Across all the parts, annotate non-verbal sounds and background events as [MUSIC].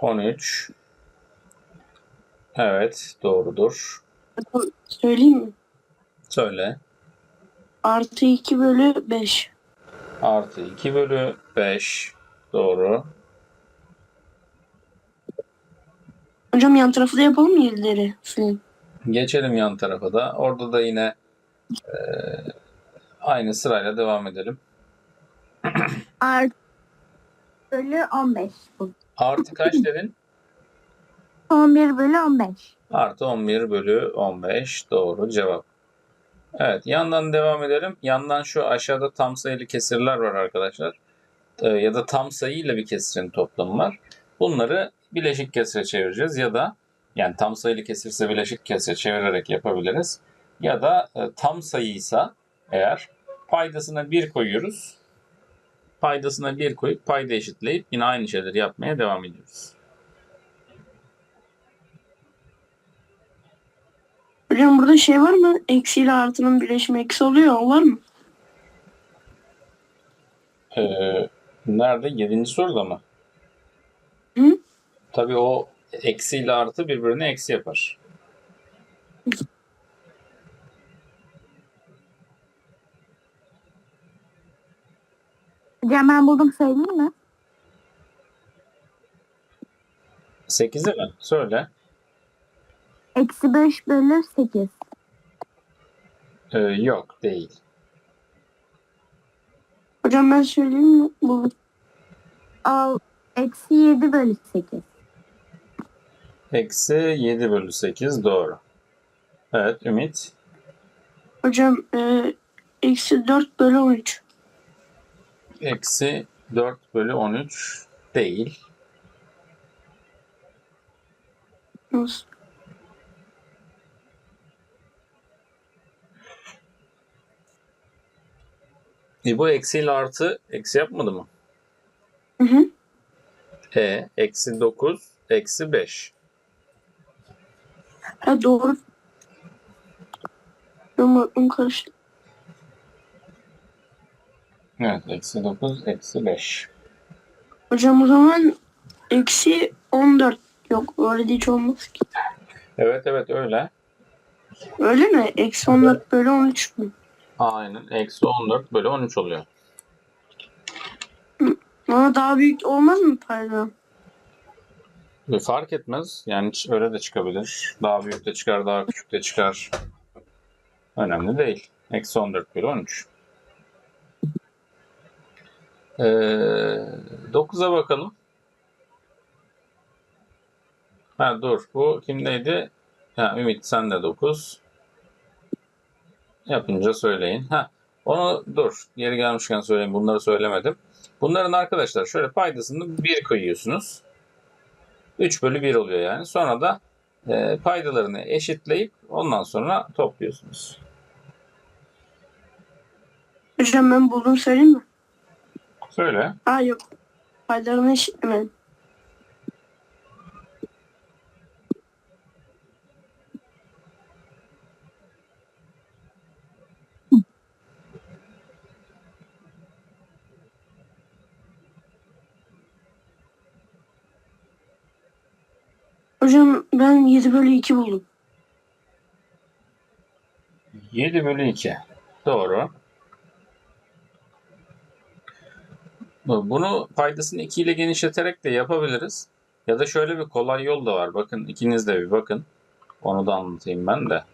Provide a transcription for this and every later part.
13. Evet doğrudur. Söyleyeyim mi? Söyle. Artı 2 bölü 5. Artı 2 bölü 5. Doğru. Hocam yan tarafı da yapalım mı 7'leri falan? Geçelim yan tarafa da. Orada da yine e, aynı sırayla devam edelim. Artı bölü 15 bu. Artı kaç dedin? 11 bölü 15. Artı 11 bölü 15. Doğru cevap. Evet yandan devam edelim. Yandan şu aşağıda tam sayılı kesirler var arkadaşlar. Ee, ya da tam sayı ile bir kesirin toplamı var. Bunları bileşik kesire çevireceğiz ya da yani tam sayılı kesirse bileşik kesire çevirerek yapabiliriz. Ya da e, tam sayıysa eğer paydasına 1 koyuyoruz. Paydasına 1 koyup payda eşitleyip yine aynı şeyleri yapmaya devam ediyoruz. Hocam burada şey var mı? Eksi ile artının birleşimi eksi oluyor. O var mı? Ee, nerede? Yedinci soruda mı? Hı? Tabii o eksi ile artı birbirine eksi yapar. Hocam ben buldum söyleyeyim mi? Sekizi mi? Söyle. Eksi 5 bölü 8. Ee, yok değil. Hocam ben söyleyeyim mi? Bu Al, eksi 7 bölü 8. Eksi 7 bölü 8 doğru. Evet Ümit. hocam e, eksi 4 bölü 13. Eksi 4 bölü 13 değil. Nasıl? E, bu eksi ile artı eksi yapmadı mı? Hı hı. E eksi 9 eksi 5. Ha doğru. Hocam aklım karıştı. Evet eksi 9 eksi 5. Hocam o zaman eksi 14. Yok öyle de hiç olmaz ki. Evet evet öyle. Öyle mi? Eksi 14 bölü 13 mü? Aynen. Eksi 14 bölü 13 oluyor. Ama daha büyük olmaz mı payda? E, Fark etmez. Yani öyle de çıkabilir. Daha büyük de çıkar, daha küçük de çıkar. Önemli değil. Eksi 14 bölü 13. Ee, 9'a bakalım. Ha dur. Bu kimdeydi? Ha, Ümit sen de 9. Yapınca söyleyin. Ha, onu dur. Geri gelmişken söyleyeyim. Bunları söylemedim. Bunların arkadaşlar şöyle paydasını 1 koyuyorsunuz. 3 bölü 1 oluyor yani. Sonra da e, paydalarını eşitleyip ondan sonra topluyorsunuz. Hocam ben buldum söyleyeyim mi? Söyle. Aa yok. Paydalarını eşitlemedim. Hocam ben 7 bölü 2 buldum. 7 bölü 2. Doğru. Bunu paydasını 2 ile genişleterek de yapabiliriz. Ya da şöyle bir kolay yol da var. Bakın ikiniz de bir bakın. Onu da anlatayım ben de.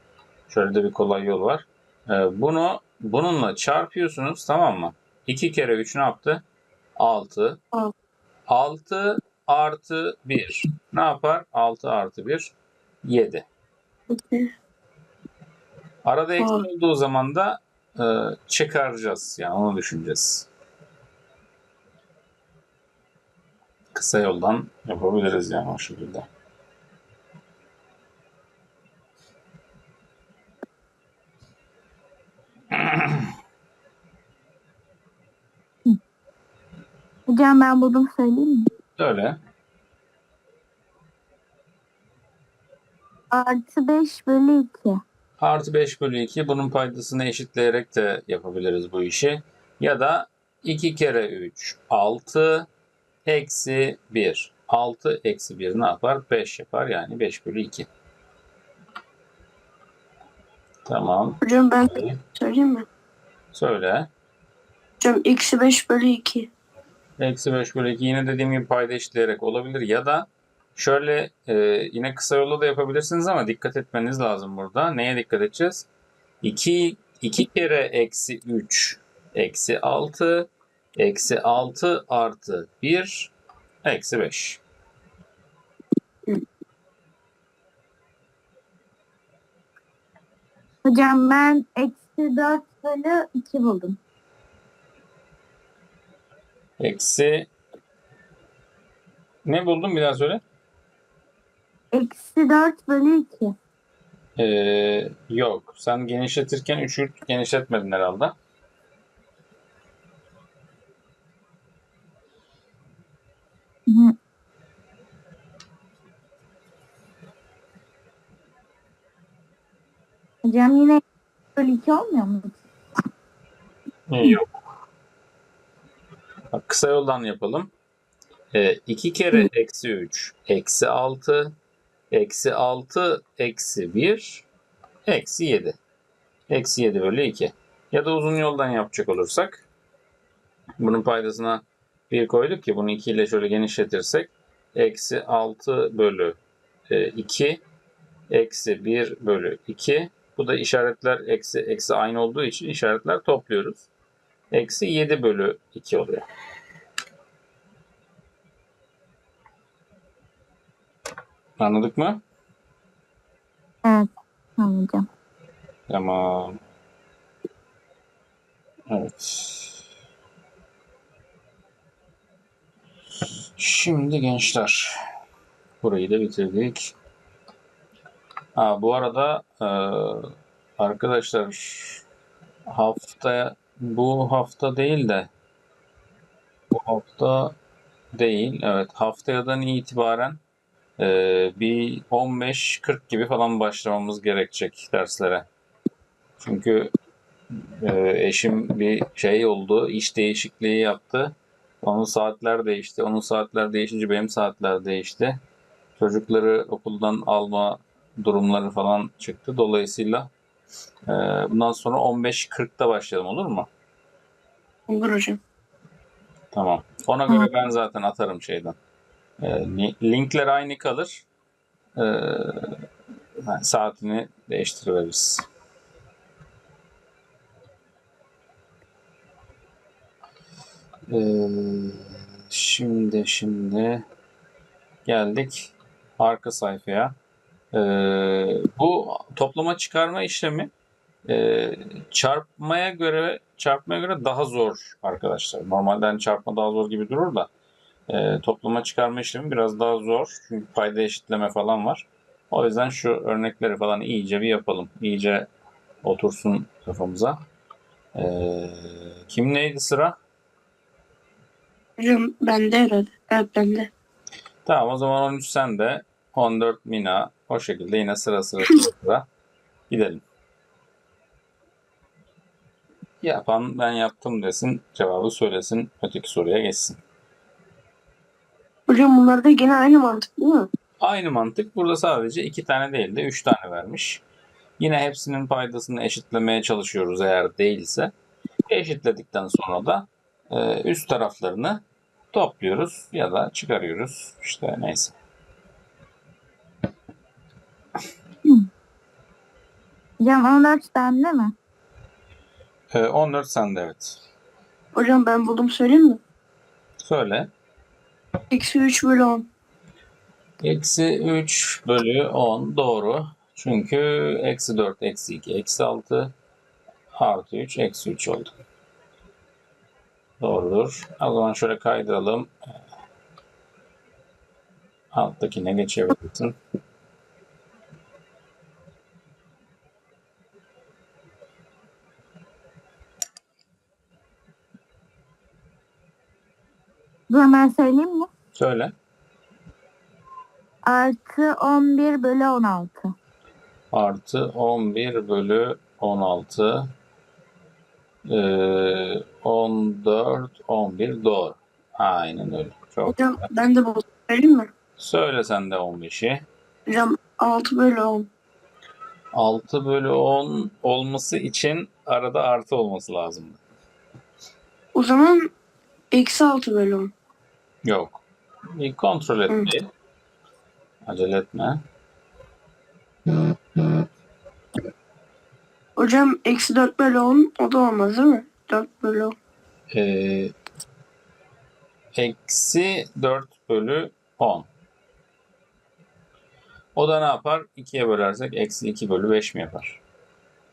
Şöyle de bir kolay yol var. Ee, Bunu bununla çarpıyorsunuz tamam mı? 2 kere 3 ne yaptı? 6. Altı. 6 artı 1. Ne yapar? 6 artı 1. 7. Peki. Arada eksi olduğu zaman da e, çıkaracağız. Yani onu düşüneceğiz. Kısa yoldan yapabiliriz yani o şekilde. [CLEARS THROAT] Hocam ben buldum söyleyeyim mi? Öyle. Artı 5 bölü 2. Artı 5 bölü 2. Bunun paydasını eşitleyerek de yapabiliriz bu işi. Ya da 2 kere 3 6 eksi 1. 6 eksi 1 ne yapar? 5 yapar. Yani 5 bölü 2. Tamam. Hocam ben söyleyeyim mi? Söyle. Hocam eksi 5 bölü 2. Eksi 5 bölü 2 yine dediğim gibi payda eşitleyerek olabilir. Ya da şöyle e, yine kısa yolla da yapabilirsiniz ama dikkat etmeniz lazım burada. Neye dikkat edeceğiz? 2, 2 kere eksi 3 eksi 6 eksi 6 artı 1 eksi 5. Hocam ben eksi 4 bölü 2 buldum. Eksi ne buldun bir daha söyle. Eksi 4 bölü 2. Ee, yok. Sen genişletirken 3'ü genişletmedin herhalde. Hı. Hocam yine bölü 2 olmuyor mu? Yok. Bak, kısa yoldan yapalım. Ee, 2 kere eksi 3 eksi 6 eksi 6 eksi 1 eksi 7. Eksi 7 bölü 2. Ya da uzun yoldan yapacak olursak bunun paydasına 1 koyduk ki bunu 2 ile şöyle genişletirsek eksi 6 bölü 2 eksi 1 bölü 2 bu da işaretler eksi eksi aynı olduğu için işaretler topluyoruz. Eksi 7 bölü 2 oluyor. Anladık mı? Evet. Hocam. Tamam. Evet. Şimdi gençler. Burayı da bitirdik. Ha, bu arada e, arkadaşlar haftaya bu hafta değil de bu hafta değil. Evet haftayadan itibaren e, bir 15-40 gibi falan başlamamız gerekecek derslere. Çünkü e, eşim bir şey oldu, iş değişikliği yaptı. Onun saatler değişti. Onun saatler değişince benim saatler değişti. Çocukları okuldan alma durumları falan çıktı. Dolayısıyla e, bundan sonra 15.40'da başlayalım olur mu? Olur hocam. Tamam. Ona göre ben zaten atarım şeyden. E, li- linkler aynı kalır. E, yani saatini değiştiririz. E, şimdi şimdi geldik arka sayfaya. E, bu toplama çıkarma işlemi e, çarpmaya göre çarpmaya göre daha zor arkadaşlar. Normalden çarpma daha zor gibi durur da e, toplama çıkarma işlemi biraz daha zor. Çünkü payda eşitleme falan var. O yüzden şu örnekleri falan iyice bir yapalım. İyice otursun kafamıza. E, kim neydi sıra? Hocam bende herhalde. Evet bende. Tamam o zaman 13 sende. 14 Mina. O şekilde yine sıra sıra sıra, sıra. gidelim. Yapan ben yaptım desin. Cevabı söylesin. Öteki soruya geçsin. Hocam bunlar da gene aynı mantık değil mi? Aynı mantık. Burada sadece iki tane değil de üç tane vermiş. Yine hepsinin paydasını eşitlemeye çalışıyoruz eğer değilse. Eşitledikten sonra da e, üst taraflarını topluyoruz ya da çıkarıyoruz. İşte neyse. Hocam 14 tane mi? E, 14 sende evet. Hocam ben buldum söyleyeyim mi? Söyle. Eksi 3 bölü 10. Eksi 3 bölü 10 doğru. Çünkü eksi 4, eksi 2, eksi 6 artı 3, eksi 3 oldu. Doğrudur. O zaman şöyle kaydıralım. Alttakine geçebilirsin. Bu zaman söyleyeyim mi? Söyle. Artı 11 bölü 16. Artı 11 bölü 16. Ee, 14, 11 doğru. Aynen öyle. Çok Hocam ben de buldum. Söyleyeyim mi? Söyle sen de 15'i. Hocam 6 bölü 10. 6 bölü 10 olması için arada artı olması lazım. O zaman eksi 6 bölü 10. Yok. Bir kontrol et. Hı. bir. Acele etme. Hocam eksi 4 bölü 10 o da olmaz değil mi? 4 bölü 10. Ee, eksi 4 bölü 10. O da ne yapar? 2'ye bölersek eksi 2 bölü 5 mi yapar?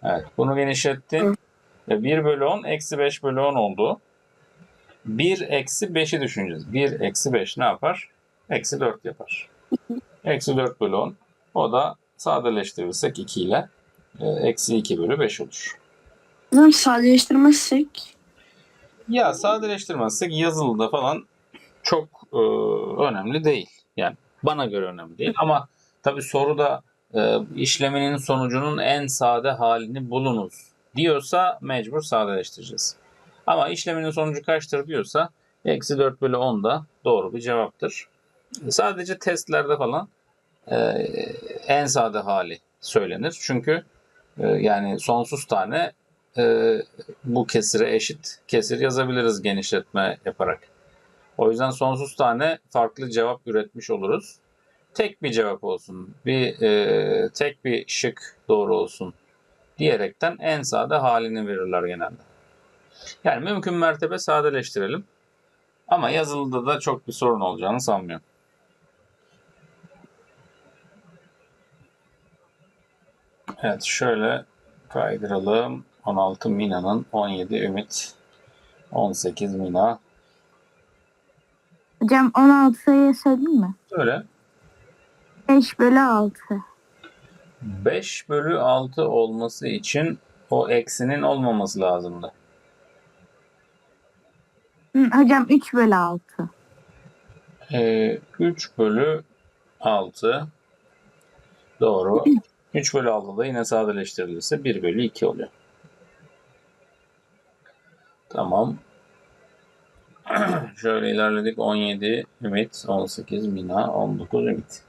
Evet. Bunu genişlettin. Ve 1 bölü 10 eksi 5 bölü 10 oldu. 1 eksi 5'i düşüneceğiz. 1 eksi 5 ne yapar? Eksi 4 yapar. Eksi 4 bölü 10. O da sadeleştirirsek 2 ile eksi 2 bölü 5 olur. Hocam sadeleştirmezsek Ya sadeleştirmezsek yazılıda falan çok e, önemli değil. Yani bana göre önemli değil ama tabii soruda e, işleminin sonucunun en sade halini bulunuz diyorsa mecbur sadeleştireceğiz. Ama işleminin sonucu kaçtır diyorsa eksi 4 bölü 10 da doğru bir cevaptır. Sadece testlerde falan e, en sade hali söylenir. Çünkü e, yani sonsuz tane e, bu kesire eşit kesir yazabiliriz genişletme yaparak. O yüzden sonsuz tane farklı cevap üretmiş oluruz. Tek bir cevap olsun, bir e, tek bir şık doğru olsun diyerekten en sade halini verirler genelde. Yani mümkün mertebe sadeleştirelim. Ama yazılıda da çok bir sorun olacağını sanmıyorum. Evet şöyle kaydıralım. 16 Mina'nın 17 Ümit 18 Mina. Hocam 16 sayı söyleyeyim mi? Öyle. 5 bölü 6. 5 bölü 6 olması için o eksinin olmaması lazımdı. Hı, hocam 3 bölü 6. Ee, 3 bölü 6 doğru. 3 bölü 6 da yine sadeleştirilirse 1 bölü 2 oluyor. Tamam. [CLEARS THROAT] Şöyle ilerledik. 17 Ümit, 18 Mina, 19 Ümit.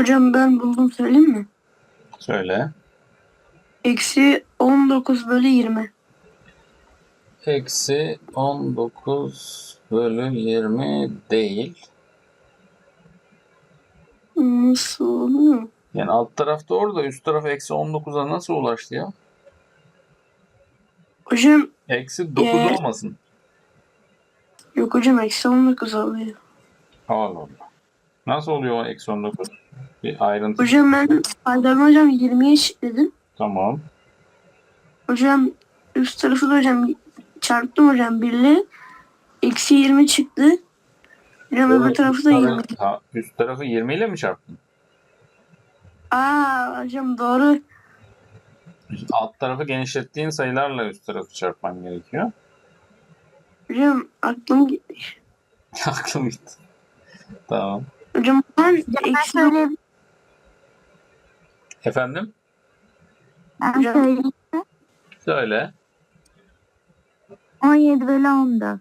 hocam ben buldum söyleyeyim mi? Söyle. Eksi 19 bölü 20. Eksi 19 bölü 20 değil. Nasıl oluyor? Yani alt tarafta orada üst taraf eksi 19'a nasıl ulaştı ya? Hocam Eksi 9 Ee, olmasın. yok hocam eksi 19 oluyor. Allah Allah. Nasıl oluyor o eksi 19? Bir ayrıntı. Hocam ben Adem hocam 20'ye eşitledim. Tamam. Hocam üst tarafı da hocam çarptım hocam birle. Eksi 20 çıktı. Hocam öbür tarafı da üst 20. tarafı- ha, üst tarafı 20 ile mi çarptın? Aa hocam doğru. Alt tarafı genişlettiğin sayılarla üst tarafı çarpman gerekiyor. Hocam aklım gitti. [LAUGHS] Aklım gitti. Tamam. Hocam ben Ben eksi söyleyeyim. Efendim? Ben Hocam. söyleyeyim. Söyle. 17 bölü 14.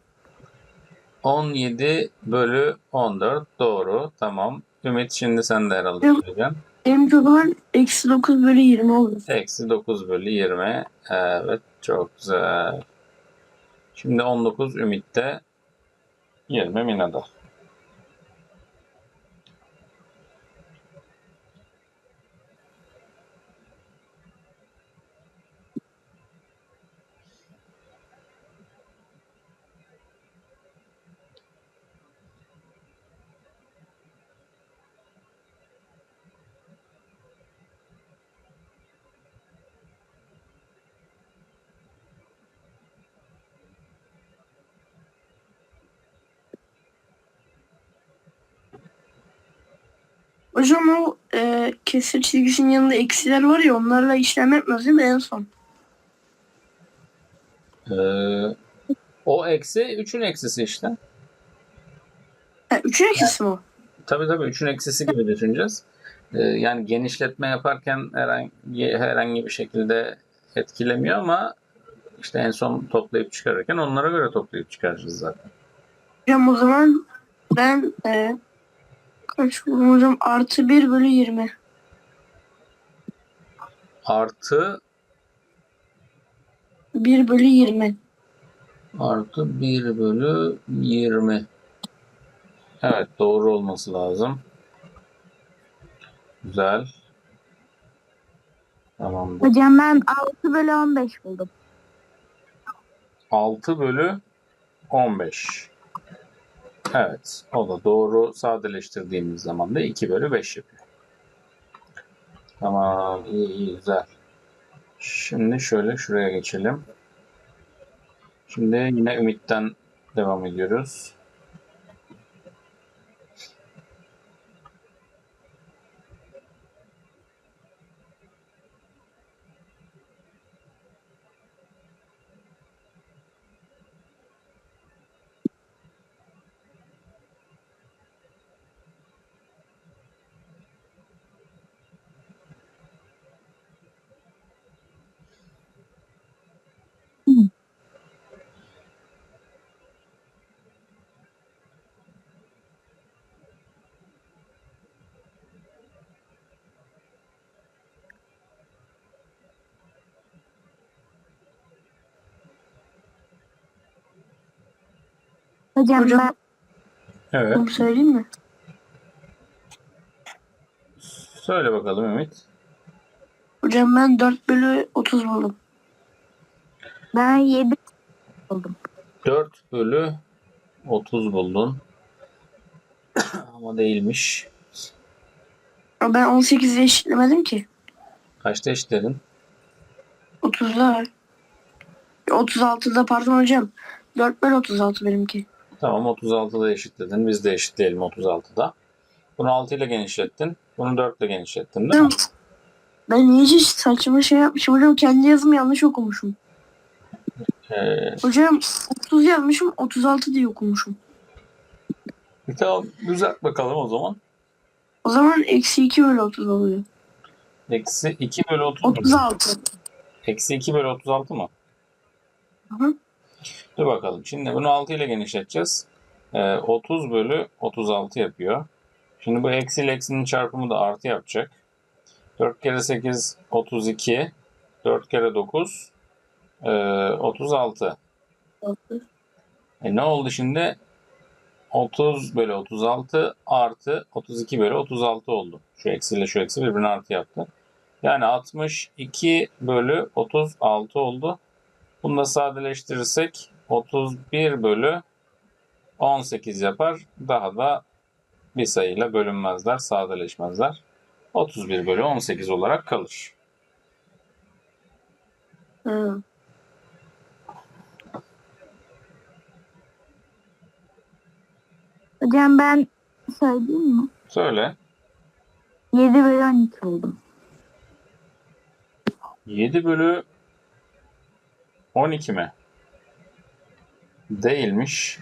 17 bölü 14 doğru. Tamam. Ümit şimdi sen de herhalde Yok. söyleyeceksin. benim çoban eksi 9 bölü 20 oldu. Eksi 9 bölü 20. Evet çok güzel. Şimdi 19 Ümit'te 20 Mina'da. Hocam o e, kesir çizgisinin yanında eksiler var ya onlarla işlem yapmıyoruz değil mi en son? Ee, o eksi 3'ün eksisi işte. Ha, üçün eksisi mi o? Tabii tabii 3'ün eksisi gibi düşüneceğiz. Ee, yani genişletme yaparken herhangi, herhangi bir şekilde etkilemiyor ama işte en son toplayıp çıkarırken onlara göre toplayıp çıkaracağız zaten. Hocam o zaman ben e, kaç buldum hocam? Artı 1 bölü 20. Artı 1 bölü 20. artı 1 bölü 20. Evet doğru olması lazım. Güzel. Tamam. Hocam ben 6 bölü 15 buldum. 6 bölü 15. Evet. O da doğru sadeleştirdiğimiz zaman da 2 bölü 5 yapıyor. Tamam. iyi iyi güzel. Şimdi şöyle şuraya geçelim. Şimdi yine Ümit'ten devam ediyoruz. Hocam, Hocam- ben Evet. Bunu söyleyeyim mi? Söyle bakalım Ümit. Hocam ben 4 bölü 30 buldum. ben 7 buldum. 4 bölü 30 buldun. [COUGHS] Ama değilmiş. Ama ben 18'i eşitlemedim ki. Kaçta eşitledin? 30'da 36'da pardon hocam. 4 bölü 36 benimki. Tamam 36'da eşitledin. Biz de eşitleyelim 36'da. Bunu 6 ile genişlettin. Bunu 4 ile genişlettin değil mi? Ben iyice saçma şey yapmışım. Hocam kendi yazımı yanlış okumuşum. Ee, Hocam 30 yazmışım 36 diye okumuşum. tamam düzelt bakalım o zaman. O zaman eksi 2 bölü 30 oluyor. Eksi 2 bölü 30 mu? 36. Eksi 2 bölü 36 mı? Hı hı. Dur bakalım. Şimdi bunu 6 ile genişleteceğiz. Ee, 30 bölü 36 yapıyor. Şimdi bu eksi ile eksinin çarpımı da artı yapacak. 4 kere 8 32. 4 kere 9 ee, 36. E ne oldu şimdi? 30 bölü 36 artı 32 bölü 36 oldu. Şu eksiyle şu eksi birbirine artı yaptı. Yani 62 bölü 36 oldu. Bunu da sadeleştirirsek 31 bölü 18 yapar. Daha da bir sayıyla bölünmezler, sadeleşmezler. 31 bölü 18 olarak kalır. Hı. Hocam ben söyleyeyim mi? Söyle. 7 bölü 12 buldum. 7 bölü 12 mi? Değilmiş.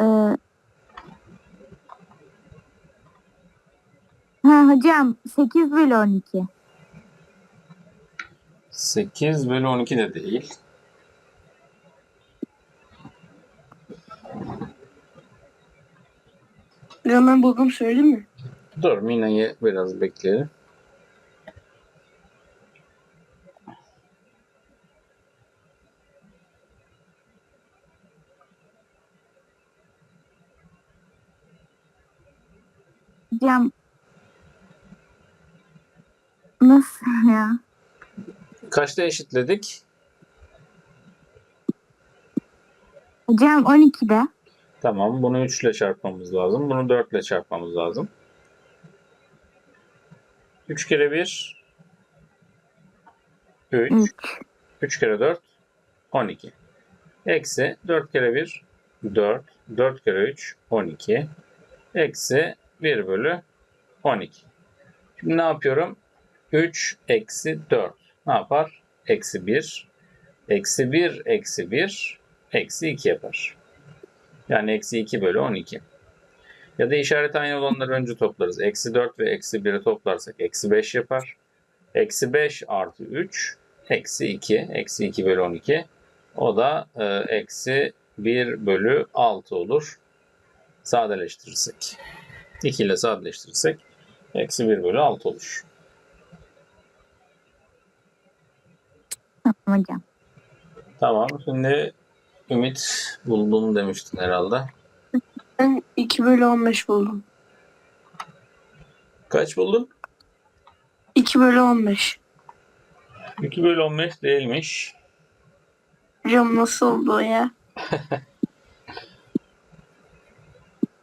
Ee, ha hocam 8 bölü 12. 8 bölü 12 de değil. Ben buldum söyleyeyim mi? Dur Mina'yı biraz bekleyelim. Hocam nasıl ya? Kaçta eşitledik? Hocam 12'de. Tamam bunu 3 ile çarpmamız lazım. Bunu 4 ile çarpmamız lazım. 3 kere 1 3 3. 3 kere 4 12. Eksi 4 kere 1 4 4 kere 3 12. Eksi 1 bölü 12. Şimdi ne yapıyorum? 3 eksi 4. ne yapar? Eksi 1. Eksi 1 eksi 1 eksi 2 yapar. Yani eksi 2 bölü 12. Ya da işaret aynı olanları önce toplarız. Eksi 4 ve eksi 1'i toplarsak eksi 5 yapar. Eksi 5 artı 3 eksi 2. Eksi 2 bölü 12. O da e, eksi 1 bölü 6 olur. Sadeleştirirsek. 2 ile sadeleştirirsek eksi 1 bölü 6 olur. Tamam hocam. Tamam. Şimdi Ümit buldum demiştin herhalde. Ben 2 bölü 15 buldum. Kaç buldun? 2 bölü 15. 2 bölü 15 değilmiş. Hocam nasıl oldu ya? [LAUGHS]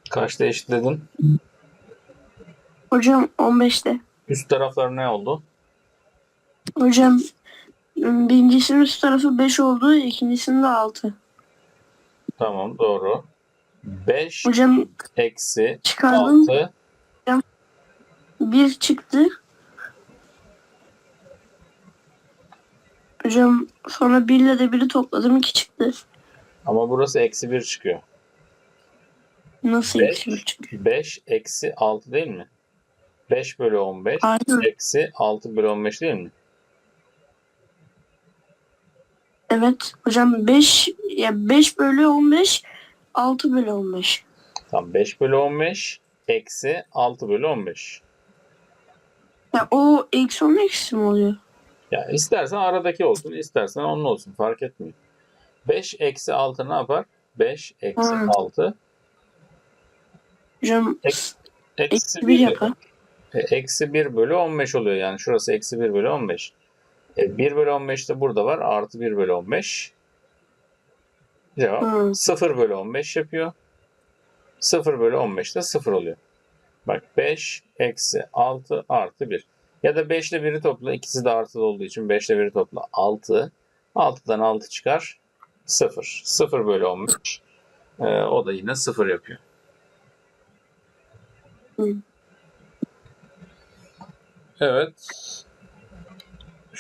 Kaçta eşitledin? Hocam 15'te. Üst taraflar ne oldu? Hocam birincisinin üst tarafı 5 oldu. ikincisinin de 6. Tamam doğru. 5 Hocam eksi çıkardım. 6 1 çıktı. Hocam sonra 1 ile de 1'i topladım 2 çıktı. ama burası eksi 1 çıkıyor. Nasıl Beş. eksi 1 çıktı? 5 eksi 6 değil mi? 5 bölü 15 Hayır. eksi 6 bölü 15 değil mi? Evet. Hocam 5 ya 5 bölü 15 6 bölü 15. Tamam 5 bölü 15 eksi 6 bölü 15. Ya o eksi 10 eksi mi oluyor? Ya istersen aradaki olsun, istersen onun olsun fark etmiyor. 5 eksi 6 ne yapar? 5 eksi Ha. 6 Hocam eksi eksi 1 1 yapar. E, Eksi 1 bölü 15 oluyor yani. Şurası eksi 1 bölü 15. E, 1 bölü 15 de burada var. Artı 1 bölü 15. Cevap Hı. 0 bölü 15 yapıyor. 0 bölü 15 de 0 oluyor. Bak 5 eksi 6 artı 1. Ya da 5 ile 1'i topla. İkisi de artılı olduğu için 5 ile 1'i topla. 6. 6'dan 6 çıkar. 0. 0 bölü 15. E, o da yine 0 yapıyor. Hı. Evet.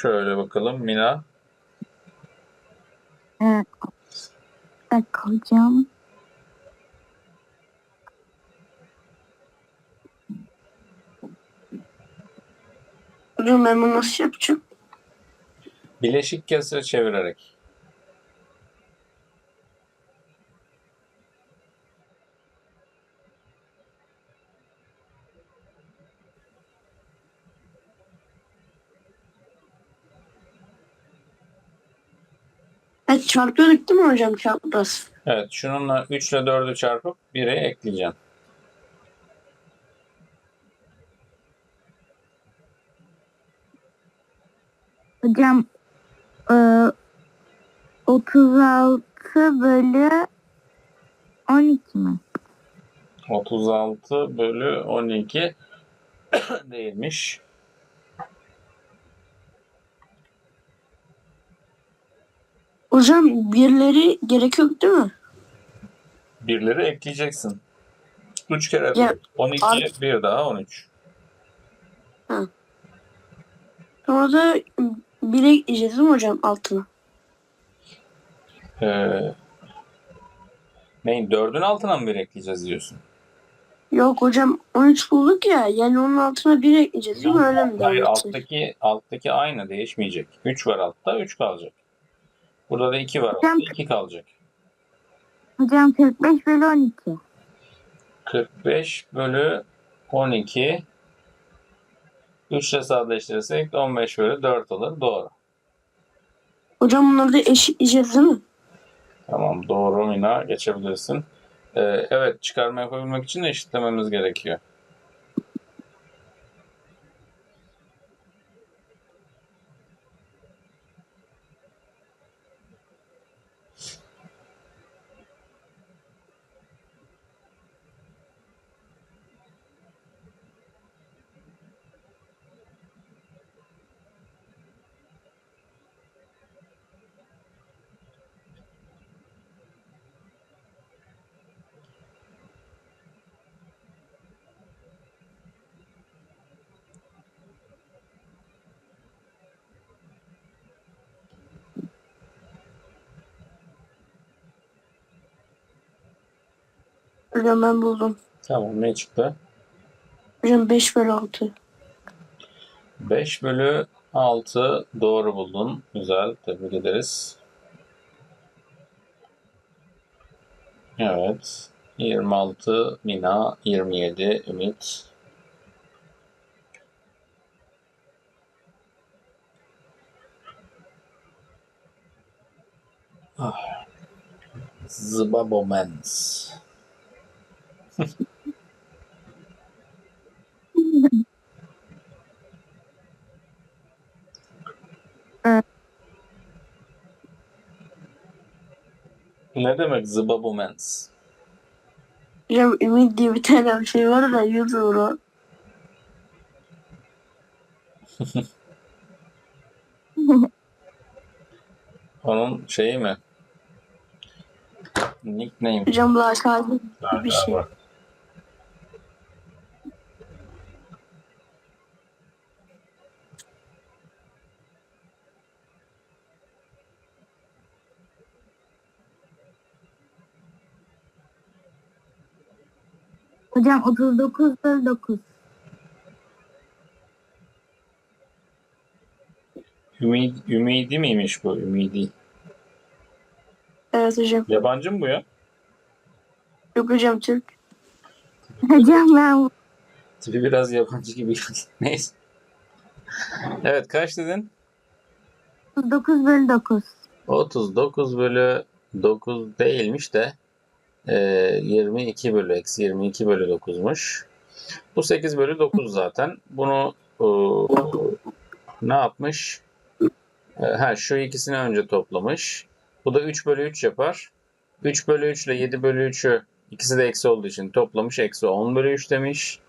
Şöyle bakalım Mina. Bir dakika hocam. Hocam ben bunu nasıl yapacağım? Bileşik kesre çevirerek. Evet çarpıyorduk değil mi hocam çarpmaz? Evet şununla 3 ile 4'ü çarpıp 1'e ekleyeceğim. Hocam e, 36 bölü 12 mi? 36 bölü 12 [COUGHS] değilmiş. Hocam birleri gerek yok değil mi? Birleri ekleyeceksin. 3 kere Ya, 12 abi- bir daha 13. Sonra da bire ekleyeceğiz değil mi hocam altına? Ee, neyin 4'ün altına mı bir ekleyeceğiz diyorsun? Yok hocam 13 bulduk ya yani onun altına bir ekleyeceğiz değil mi? Öyle mi? Hayır alttaki alttaki aynı değişmeyecek. 3 var altta 3 kalacak. Burada da 2 var Hocam- 2 kalacak. Hocam 45 bölü 12. 45 bölü 12 3 ile sadeleştirirsek 15 bölü 4 olur. Doğru. Hocam bunları da eşitleyeceğiz değil mi? Tamam doğru Mina geçebilirsin. Ee, evet çıkarma yapabilmek için de eşitlememiz gerekiyor. Hocam ben buldum. Tamam ne çıktı? Hocam 5 bölü 6. 5 bölü 6 doğru buldun. Güzel. Tebrik ederiz. Evet. 26 Mina, 27 Ümit. Ah. Zbabomens. Ne demek Zbabomens? Hocam Ümit diye bir tane bir şey var da YouTuber o. [LAUGHS] Onun şeyi mi? Nickname. Hocam lakabı bir şey. Galiba. Hocam 39 bölü 9. Ümid, ümidi miymiş bu? Ümidi. Evet hocam. Yabancı mı bu ya? Yok hocam Türk. Hocam ben Tipi biraz yabancı gibi geldi. [LAUGHS] Neyse. Evet kaç dedin? 39 bölü 9. 39 bölü 9 değilmiş de e, 22 bölü eksi 22 bölü 9'muş. Bu 8 bölü 9 zaten. Bunu e, ne yapmış? E, ha, şu ikisini önce toplamış. Bu da 3 bölü 3 yapar. 3 bölü 3 ile 7 bölü 3'ü ikisi de eksi olduğu için toplamış. Eksi 10 bölü 3 demiş.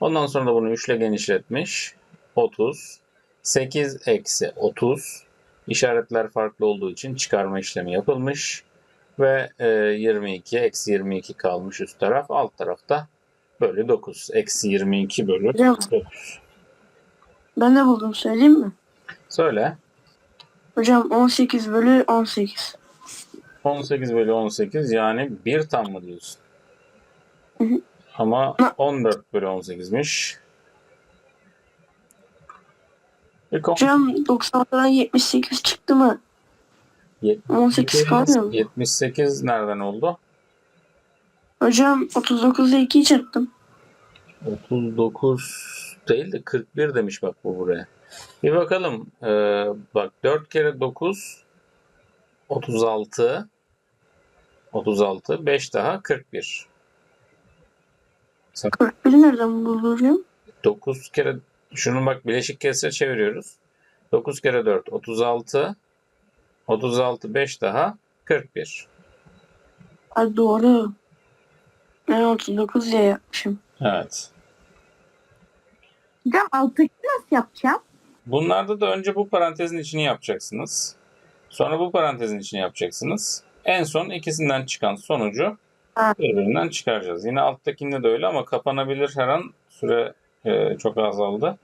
Ondan sonra da bunu 3 ile genişletmiş. 30. 8 eksi 30. İşaretler farklı olduğu için çıkarma işlemi yapılmış. Ve e, 22 eksi 22 kalmış üst taraf. Alt tarafta bölü 9. Eksi 22 bölü Hocam 9. ben de buldum söyleyeyim mi? Söyle. Hocam 18 bölü 18. 18 bölü 18 yani 1 tam mı diyorsun? Hı hı. Ama 14 bölü 18'miş. Bir kom- Hocam 96'dan 78 çıktı mı? 18 kalmıyor mu? 78 nereden oldu? Hocam 39'da 2'yi çarptım. 39 değil de 41 demiş bak bu buraya. Bir bakalım. Ee, bak 4 kere 9 36 36 5 daha 41. 41'i nereden buldu hocam? 9 kere şunu bak bileşik kesre çeviriyoruz. 9 kere 4 36 36 5 daha 41. Ay doğru. Ben 39 diye yapmışım. Evet. Hocam alttaki nasıl yapacağım? Bunlarda da önce bu parantezin içini yapacaksınız. Sonra bu parantezin içini yapacaksınız. En son ikisinden çıkan sonucu Ha. birbirinden çıkaracağız. Yine alttakinde de öyle ama kapanabilir her an. Süre e, çok azaldı.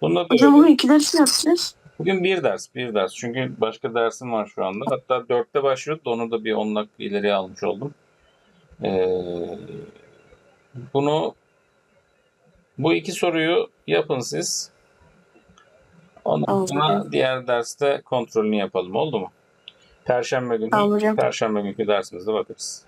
Bunda da Hocam öyle. bunu iki ders mi yapacağız? Bugün bir ders, bir ders. Çünkü başka dersim var şu anda. Hatta dörtte başlıyordu da onu da bir 10 dakika ileriye almış oldum. Ee, bunu bu iki soruyu yapın siz. Ondan sonra diğer derste kontrolünü yapalım. Oldu mu? Perşembe günü, Tamam hocam. Perşembe günkü dersimizde bakarız.